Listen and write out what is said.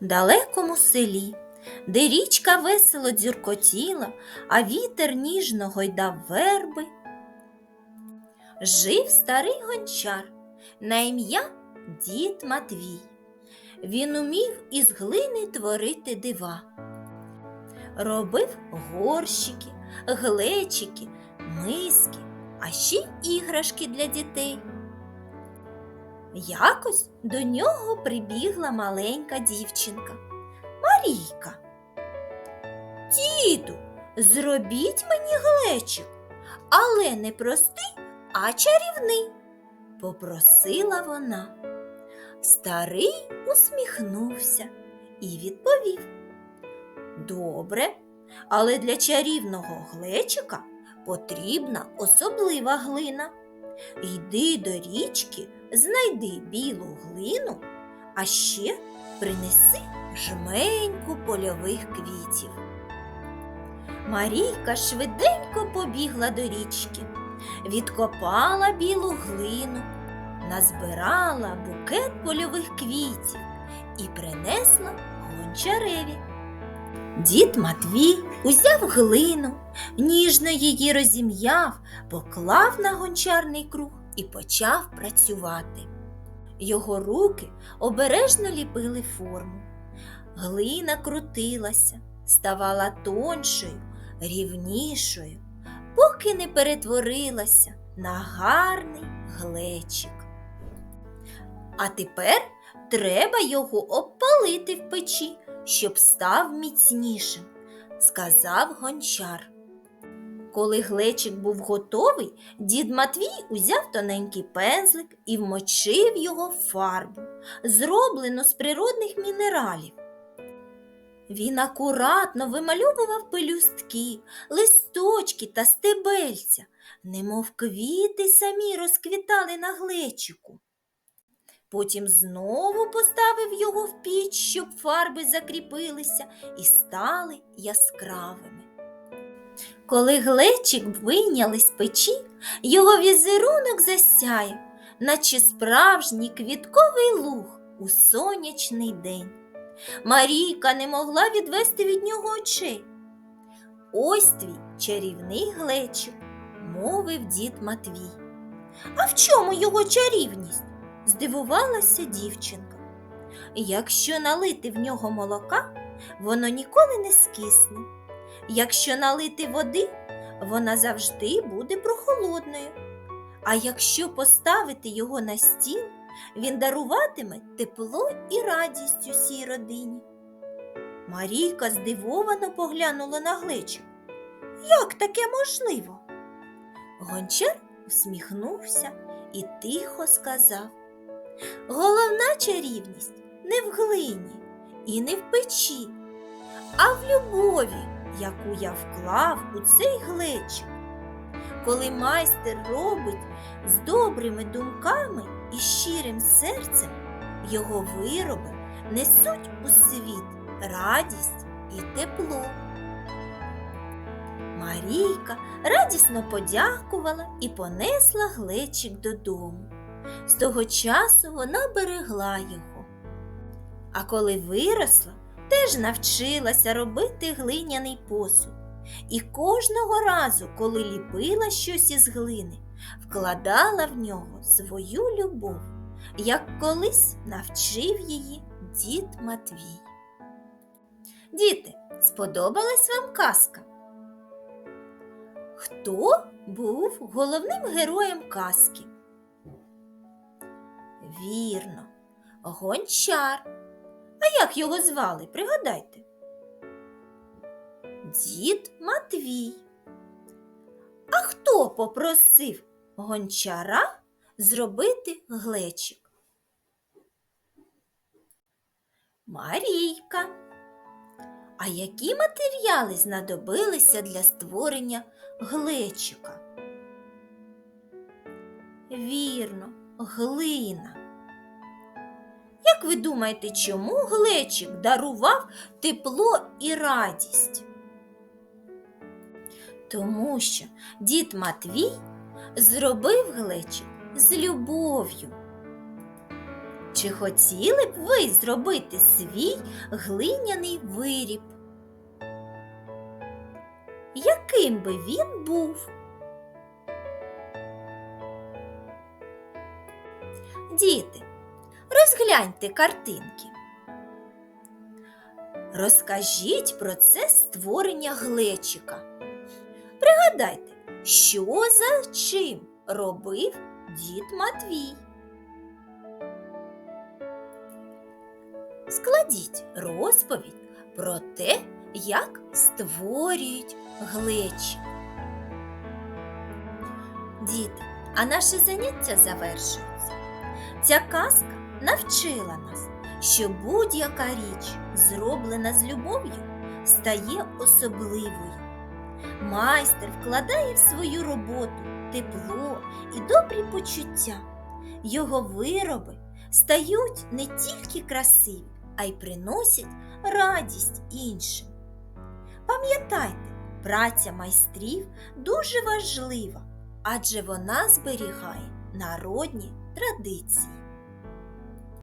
далекому селі, де річка весело дзюркотіла, а вітер ніжно гойдав верби, жив старий гончар на ім'я дід Матвій. Він умів із глини творити дива. Робив горщики, глечики, миски, а ще й іграшки для дітей. Якось до нього прибігла маленька дівчинка Марійка. Діду, зробіть мені глечик, але не простий, а чарівний, попросила вона. Старий усміхнувся і відповів. Добре, але для чарівного глечика потрібна особлива глина. Йди до річки, знайди білу глину, а ще принеси жменьку польових квітів. Марійка швиденько побігла до річки, відкопала білу глину, назбирала букет польових квітів і принесла гончареві. Дід Матвій узяв глину, ніжно її розім'яв, поклав на гончарний круг і почав працювати. Його руки обережно ліпили форму. Глина крутилася, ставала тоншою, рівнішою, поки не перетворилася на гарний глечик. А тепер треба його обпалити в печі, щоб став міцнішим, сказав гончар. Коли глечик був готовий, дід Матвій узяв тоненький пензлик і вмочив його в фарбу, зроблену з природних мінералів. Він акуратно вимальовував пелюстки, листочки та стебельця, немов квіти самі розквітали на глечику. Потім знову поставив його в піч, щоб фарби закріпилися і стали яскравими. Коли глечик вийняли з печі, його візерунок засяяв, наче справжній квітковий луг у сонячний день. Марійка не могла відвести від нього очей. Ось твій чарівний глечик, мовив дід Матвій. А в чому його чарівність? здивувалася дівчинка. Якщо налити в нього молока, воно ніколи не скисне. Якщо налити води, вона завжди буде прохолодною. А якщо поставити його на стіл, він даруватиме тепло і радість усій родині. Марійка здивовано поглянула на глечик. Як таке можливо? Гончар усміхнувся і тихо сказав Головна чарівність не в глині і не в печі, а в любові, яку я вклав у цей глечик. Коли майстер робить з добрими думками і щирим серцем, його вироби несуть у світ радість і тепло. Марійка радісно подякувала і понесла глечик додому. З того часу вона берегла його. А коли виросла, теж навчилася робити глиняний посуд. І кожного разу, коли ліпила щось із глини, вкладала в нього свою любов, як колись навчив її дід Матвій. Діти, сподобалась вам казка? Хто був головним героєм казки? Вірно, гончар. А як його звали, пригадайте? Дід Матвій. А хто попросив гончара зробити глечик? Марійка. А які матеріали знадобилися для створення глечика? Вірно, глина. Як ви думаєте, чому глечик дарував тепло і радість? Тому що дід Матвій зробив глечик з любов'ю. Чи хотіли б ви зробити свій глиняний виріб? Яким би він був? Діти, розгляньте картинки. Розкажіть про це створення глечика. Пригадайте, що за чим робив дід Матвій. Складіть розповідь про те, як створюють глечик. Діти, а наше заняття завершується. Ця казка навчила нас, що будь-яка річ, зроблена з любов'ю, стає особливою. Майстер вкладає в свою роботу тепло і добрі почуття. Його вироби стають не тільки красиві, а й приносять радість іншим. Пам'ятайте, праця майстрів дуже важлива, адже вона зберігає народні традиції.